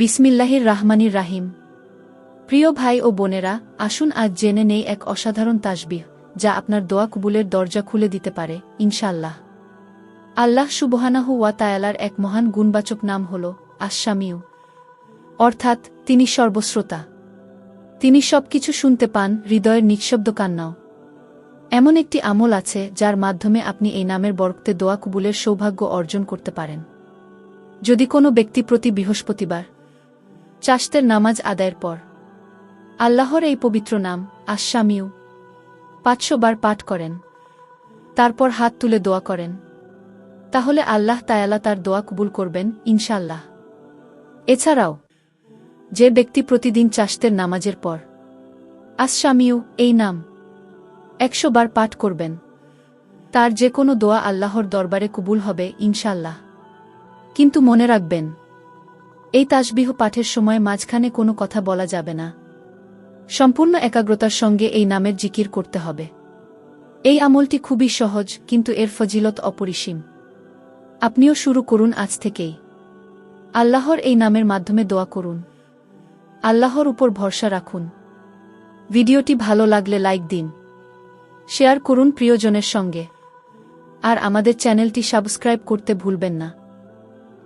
বিসমিল্লাহির রাহমানির রাহিম। প্রিয় ভাই ও বোনেরা, আসুন আজ জেনে নেই এক অসাধারণ তাসবিহ, যা আপনার দোয়া কবুলের দরজা খুলে দিতে পারে ইনশাল্লাহ আল্লাহ সুবহানাহু ওয়া তায়ালার এক মহান গুণবাচক নাম হল আশামিউ অর্থাৎ, তিনি সর্বশ্রোতা। তিনি সবকিছু শুনতে পান, হৃদয়ের নিঃশব্দ কান্নাও। এমন একটি আমল আছে, যার মাধ্যমে আপনি এই নামের বরক্তে দোয়া কবুলের সৌভাগ্য অর্জন করতে পারেন। যদি কোনো ব্যক্তি প্রতি বৃহস্পতিবার চাষতের নামাজ আদায়ের পর। আল্লাহর এই পবিত্র নাম আশামিউ পাঁচশো বার পাঠ করেন। তারপর হাত তুলে দোয়া করেন। তাহলে আল্লাহ তায়ালা তার দোয়া কবুল করবেন ইনশাল্লাহ এছাড়াও, যে ব্যক্তি প্রতিদিন চাষতের নামাজের পর আশামিউ এই নাম একশো বার পাঠ করবেন, তার যে কোনো দোয়া আল্লাহর দরবারে কবুল হবে ইনশাল্লাহ কিন্তু মনে রাখবেন এই তাসবিহ পাঠের সময় মাঝখানে কোনো কথা বলা যাবে না। সম্পূর্ণ একাগ্রতার সঙ্গে এই নামের জিকির করতে হবে। এই আমলটি খুবই সহজ, কিন্তু এর ফজিলত অপরিসীম। আপনিও শুরু করুন আজ থেকেই। আল্লাহর এই নামের মাধ্যমে দোয়া করুন। আল্লাহর উপর ভরসা রাখুন। ভিডিওটি ভালো লাগলে লাইক দিন। শেয়ার করুন প্রিয়জনের সঙ্গে। আর আমাদের চ্যানেলটি সাবস্ক্রাইব করতে ভুলবেন না।